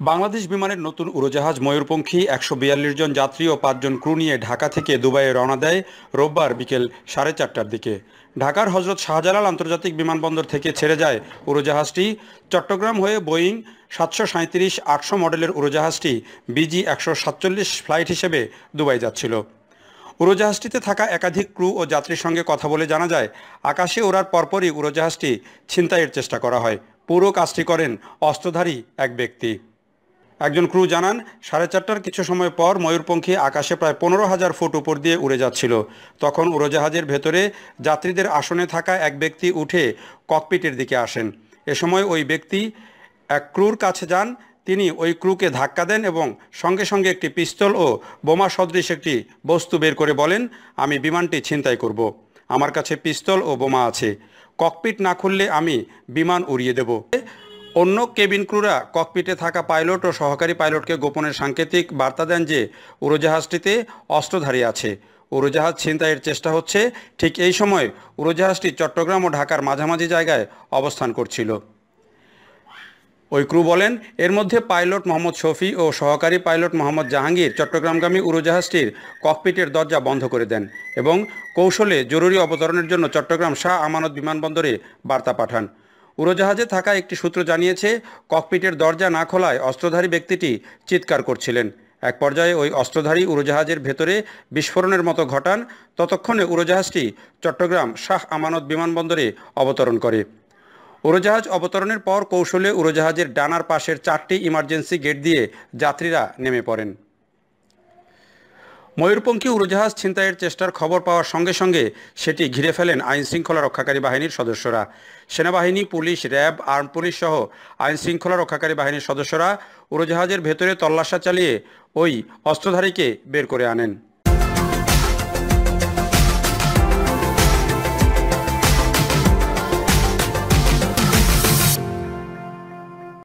বাংলাদেশ বিমানের নতুন উড়োজাহাজ ময়ূরপঙ্খী একশো বিয়াল্লিশ জন যাত্রী ও পাঁচজন ক্রু নিয়ে ঢাকা থেকে দুবাইয়ে রওনা দেয় রোববার বিকেল সাড়ে চারটার দিকে। ঢাকার হজরত শাহজালাল আন্তর্জাতিক বিমানবন্দর থেকে ছেড়ে যায় উড়োজাহাজটি। চট্টগ্রাম হয়ে বোয়িং সাতশো সাঁত্রিশ আটশো মডেলের উড়োজাহাজটি বিজি একশো সাতচল্লিশ ফ্লাইট হিসেবে দুবাই যাচ্ছিল। উড়োজাহাজটিতে থাকা একাধিক ক্রু ও যাত্রীর সঙ্গে কথা বলে জানা যায়, আকাশে ওড়ার পরপরই উড়োজাহাজটি ছিনতাইয়ের চেষ্টা করা হয়। পুরো কাজটি করেন অস্ত্রধারী এক ব্যক্তি। একজন ক্রু জানান, সাড়ে চারটার কিছু সময় পর ময়ূরপঙ্খী আকাশে প্রায় পনেরো হাজার ফুট উপর দিয়ে উড়ে যাচ্ছিল। তখন উড়োজাহাজের ভেতরে যাত্রীদের আসনে থাকা এক ব্যক্তি উঠে ককপিটের দিকে আসেন। এ সময় ওই ব্যক্তি এক ক্রুর কাছে যান, তিনি ওই ক্রুকে ধাক্কা দেন এবং সঙ্গে সঙ্গে একটি পিস্তল ও বোমা সদৃশ একটি বস্তু বের করে বলেন, আমি বিমানটি ছিনতাই করব। আমার কাছে পিস্তল ও বোমা আছে। ককপিট না খুললে আমি বিমান উড়িয়ে দেব। অন্য কেবিন ক্রুরা ককপিটে থাকা পাইলট ও সহকারী পাইলটকে গোপনের সাংকেতিক বার্তা দেন যে উড়োজাহাজটিতে অস্ত্রধারী আছে। উড়োজাহাজ ছিনতাইয়ের চেষ্টা হচ্ছে। ঠিক এই সময় উড়োজাহাজটি চট্টগ্রাম ও ঢাকার মাঝামাঝি জায়গায় অবস্থান করছিল। ওই ক্রু বলেন, এর মধ্যে পাইলট মোহাম্মদ শফি ও সহকারী পাইলট মোহাম্মদ জাহাঙ্গীর চট্টগ্রামগামী উড়োজাহাজটির ককপিটের দরজা বন্ধ করে দেন এবং কৌশলে জরুরি অবতরণের জন্য চট্টগ্রাম শাহ আমানত বিমানবন্দরে বার্তা পাঠান। উড়োজাহাজে থাকা একটি সূত্র জানিয়েছে, ককপিটের দরজা না খোলায় অস্ত্রধারী ব্যক্তিটি চিৎকার করছিলেন। এক পর্যায়ে ওই অস্ত্রধারী উড়োজাহাজের ভেতরে বিস্ফোরণের মতো ঘটান। ততক্ষণে উড়োজাহাজটি চট্টগ্রাম শাহ আমানত বিমানবন্দরে অবতরণ করে। উড়োজাহাজ অবতরণের পর কৌশলে উড়োজাহাজের ডানার পাশের চারটি ইমার্জেন্সি গেট দিয়ে যাত্রীরা নেমে পড়েন। ময়ূরপঙ্খী উড়োজাহাজ ছিনতাইয়ের চেষ্টার খবর পাওয়ার সঙ্গে সঙ্গে সেটি ঘিরে ফেলেন আইনশৃঙ্খলা রক্ষাকারী বাহিনীর সদস্যরা। সেনাবাহিনী, পুলিশ, র্যাব, আর্ম পুলিশ সহ আইন শৃঙ্খলা রক্ষাকারী বাহিনীর সদস্যরা উড়োজাহাজের ভেতরে তল্লাশা চালিয়ে ওই অস্ত্রধারীকে বের করে আনেন।